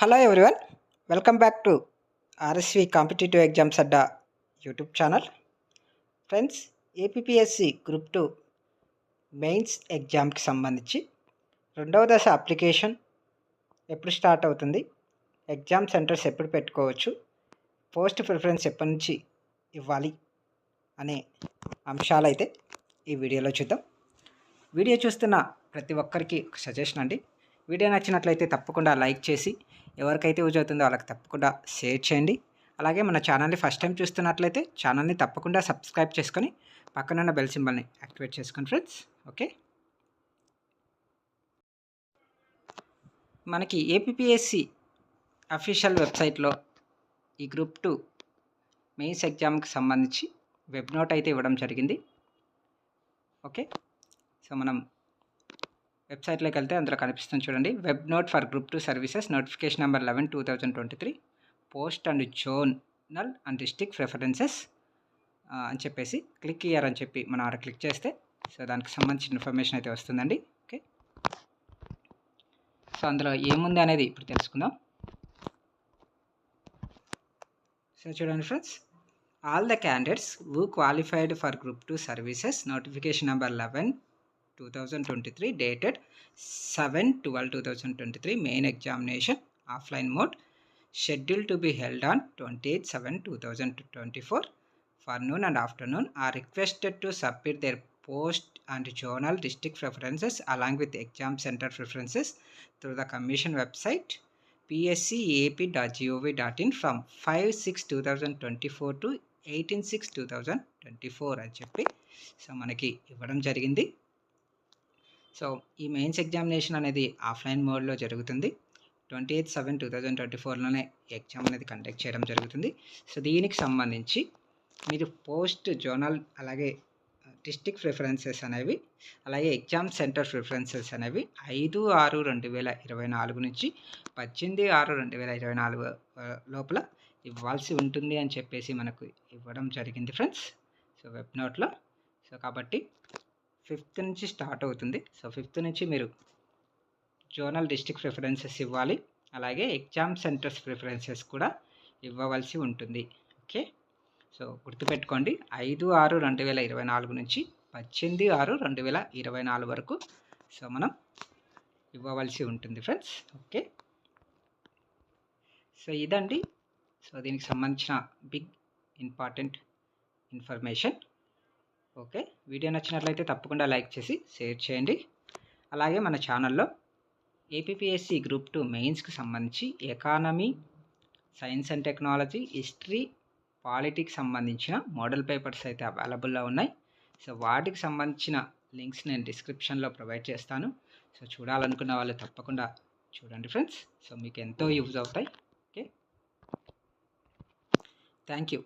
Hello everyone welcome back to RSV competitive exams Adda YouTube channel friends APSC group two mains ఎగ్జామ్కి సంబంధించి రెండవ దశ application ఎప్పుడు start అవుతుంది ఎగ్జామ్ సెంటర్స్ ఎప్పుడు పెట్టుకోవచ్చు పోస్ట్ ప్రిఫరెన్స్ ఎప్పటి నుంచి ఇవ్వాలి అనే అంశాలైతే ఈ వీడియోలో చూద్దాం. వీడియో చూస్తున్న ప్రతి ఒక్కరికి ఒక సజెషన్ అండి. వీడియో నచ్చినట్లయితే తప్పకుండా లైక్ చేసి ఎవరికైతే యూజ్ అవుతుందో వాళ్ళకి తప్పకుండా షేర్ చేయండి. అలాగే మన ఛానల్ని ఫస్ట్ టైం చూస్తున్నట్లయితే ఛానల్ని తప్పకుండా సబ్స్క్రైబ్ చేసుకొని పక్కనున్న బెల్ సింబల్ని యాక్టివేట్ చేసుకోండి ఫ్రెండ్స్. ఓకే? మనకి ఏపీఎస్సి అఫీషియల్ వెబ్సైట్లో ఈ గ్రూప్ టూ మెయిన్స్ ఎగ్జామ్కి సంబంధించి వెబ్ నోట్ అయితే ఇవ్వడం జరిగింది. ఓకే? సో మనం వెబ్సైట్లోకి వెళ్తే అందులో కనిపిస్తుంది చూడండి. Web note for group two services notification number eleven two thousand twenty three post and zonal and district preferences అని చెప్పేసి క్లిక్ ఇయర్ అని చెప్పి మనం ఆడ క్లిక్ చేస్తే సో దానికి సంబంధించిన ఇన్ఫర్మేషన్ అయితే వస్తుందండి. ఓకే. సో అందులో ఏముంది అనేది ఇప్పుడు తెలుసుకుందాం. సో చూడండి friends all the candidates who qualified for group two services notification number eleven two thousand twenty three dated seven twelve two thousand twenty three main examination offline mode schedule to be held on twenty eight seven two thousand twenty four forenoon and afternoon are requested to submit their post and zonal district preferences along with exam centre preferences through the commission website PSC AP dot GOV dot in from five six two thousand twenty four to eighteen six two thousand twenty four అని చెప్పి so మనకి ఇవ్వడం జరిగింది. So ఈ mains examination అనేది offline మోడ్లో జరుగుతుంది. Twenty eighth seven two thousand twenty ఫోర్లోనే exam అనేది కండక్ట్ చేయడం జరుగుతుంది. సో దీనికి సంబంధించి మీరు పోస్ట్ జోనల్ అలాగే డిస్టిక్ ప్రిఫరెన్సెస్ అనేవి అలాగే ఎగ్జామ్ సెంటర్ ప్రిఫరెన్సెస్ అనేవి ఐదు ఆరు రెండు వేల ఇరవై నాలుగు నుంచి పద్దెనిమిది ఆరు రెండు వేల ఇరవై నాలుగు లోపల ఇవ్వాల్సి ఉంటుంది అని చెప్పేసి మనకు ఇవ్వడం జరిగింది ఫ్రెండ్స్. సో వెబ్ నోట్లో. సో కాబట్టి ఫిఫ్త్ నుంచి స్టార్ట్ అవుతుంది. సో ఫిఫ్త్ నుంచి మీరు జోనల్ డిస్టిక్ ప్రిఫరెన్సెస్ ఇవ్వాలి. అలాగే ఎగ్జామ్ సెంటర్స్ ప్రిఫరెన్సెస్ కూడా ఇవ్వవలసి ఉంటుంది. ఓకే? సో గుర్తుపెట్టుకోండి. ఐదు ఆరు రెండు వేల ఇరవై నాలుగు నుంచి పద్దెనిమిది ఆరు రెండు వేల ఇరవై నాలుగు వరకు సో మనం ఇవ్వవలసి ఉంటుంది ఫ్రెండ్స్. ఓకే? సో ఇదండి. సో దీనికి సంబంధించిన big important information. Okay? Video నచ్చినట్లయితే తప్పకుండా లైక్ చేసి షేర్ చేయండి. అలాగే మన ఛానల్లో ఏపీఎస్సి గ్రూప్ టూ మెయిన్స్కి సంబంధించి economy science and technology history politics సంబంధించిన మోడల్ పేపర్స్ అయితే అవైలబుల్లో ఉన్నాయి. సో వాటికి సంబంధించిన లింక్స్ నేను డిస్క్రిప్షన్లో ప్రొవైడ్ చేస్తాను. సో చూడాలనుకున్న వాళ్ళు తప్పకుండా చూడండి ఫ్రెండ్స్ సో మీకు ఎంతో యూజ్ అవుతాయి. ఓకే? Thank you